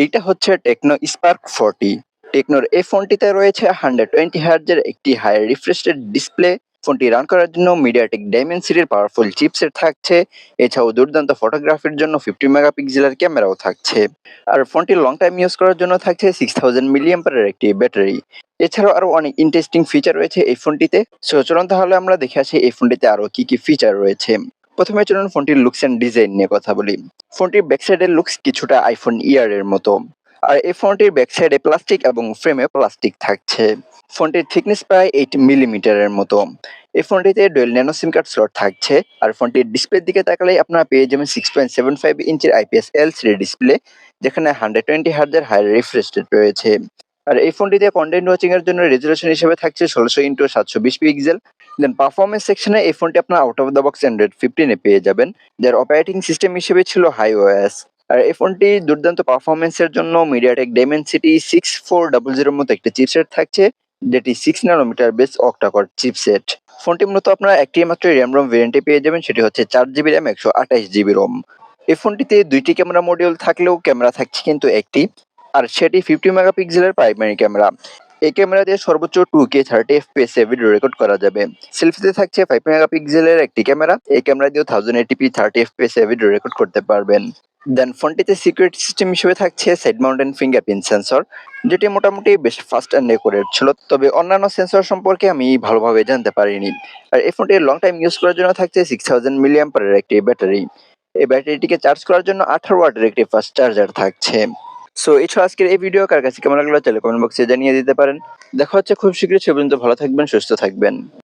এইটা হচ্ছে Tecno Spark forty টেকনোর এই ফোনটিতে রয়েছে হান্ড্রেড টোয়েন্টি হার্জের একটি হাই রিফ্রেশেড ডিসপ্লে ফোনটি রান করার জন্য মিডিয়াটেক ডাইমেনসিটির পাওয়ারফুল চিপসেট থাকছে। এছাড়াও দুর্দান্ত ফটোগ্রাফির জন্য ফিফটি মেগা মেগাপিক্সেলের ক্যামেরাও থাকছে। আর ফোনটি লং টাইম ইউজ করার জন্য থাকছে সিক্স থাউজেন্ড মিলিয়াম্পারের একটি ব্যাটারি এছাড়াও আরও অনেক ইন্টারেস্টিং ফিচার রয়েছে এই ফোনটিতে। সো চলুন তাহলে আমরা দেখে আসি এই ফোনটিতে আরও কি কি ফিচার রয়েছে। প্রথমে চলুন ফোনটির লুকস এন্ড ডিজাইন নিয়ে কথা বলি। ফোনটির ব্যাক সাইডের লুকস কিছুটা আইফোন ইয়ার এর মতো। আর এই ফোনটির ব্যাক সাইডে প্লাস্টিক এবং ফ্রেমে প্লাস্টিক থাকছে। ফোনটির থিকনেস প্রায় এইট মিলিমিটারের মতো। এই ফোনটিতে dual nano SIM card slot থাকছে। আর ফোনটির ডিসপ্লের দিকে তাকালে আপনারা পেয়ে যাবেন সিক্স পয়েন্ট সেভেন ফাইভ ইঞ্চের আইপিএস এলসিডি ডিসপ্লে যেখানে হান্ড্রেড টোয়েন্টি হার্জের হাই রিফ্রেশ রেট রয়েছে। আর এই ফোনটিতে কন্টেন্ট ওয়াচিং এর জন্য রেজুলেশন হিসেবে থাকছে ষোলোশো ইন্টু সাতশো বিশ পিক্সেল দেন পারফরমেন্স সেকশনে এই ফোনটি আপনার out of the box Android ফিফটিনে পেয়ে যাবেন। যার অপারেটিং সিস্টেম হিসেবে ছিল হাই ওএস আর এই ফোনটি দুর্দান্ত পারফরমেন্সের জন্য MediaTek Dimensity six four double জিরোর মতো একটি চিপসেট থাকছে, যেটি six nanometer base octa core chipset ফোনটি মূলত আপনারা একটি মাত্র র্যাম রোম ভেরিয়েন্টে পেয়ে যাবেন, সেটি হচ্ছে চার জিবি র্যাম একশো আঠাশ জিবি রোম এই ফোনটিতে দুইটি ক্যামেরা মডিউল থাকলেও ক্যামেরা থাকছে কিন্তু একটি। আর সেটি ফিফটি মেগাপিক্সেলের প্রাইমারি ক্যামেরা এই ক্যামেরা দিয়ে সর্বোচ্চ টু কে থার্টি এফপিএস এ ভিডিও রেকর্ড করা যাবে। সেলফিতে থাকছে ফাইভ মেগাপিক্সেলের একটি ক্যামেরা এই ক্যামেরা দিয়েও thousand eighty p thirty FPS এ ভিডিও রেকর্ড করতে পারবেন। দেন ফোনটিতে সিকিউরিটি সিস্টেম হিসেবে থাকছে সাইড মাউন্টেন ফিঙ্গারপ্রিন্ট সেন্সর যেটি মোটামুটি বেশ ফাস্ট অ্যান্ড একুরেট ছিল, তবে অন্যান্য সেন্সর সম্পর্কে আমি ভালোভাবে জানতে পারিনি। আর এই ফোনটি লং টাইম ইউজ করার জন্য থাকছে সিক্স থাউজেন্ড মিলিয়াম্পারের একটি ব্যাটারি। এই ব্যাটারিটিকে চার্জ করার জন্য আঠারো ওয়াটের একটি ফাস্ট চার্জার থাকছে। সো এছাড়া আজকের এই ভিডিও কার কাছে? কেমন লাগল? তাহলে কমেন্ট বক্সে জানিয়ে দিতে পারেন। দেখা হচ্ছে খুব শীঘ্রই। সে পর্যন্ত ভালো থাকবেন, সুস্থ থাকবেন।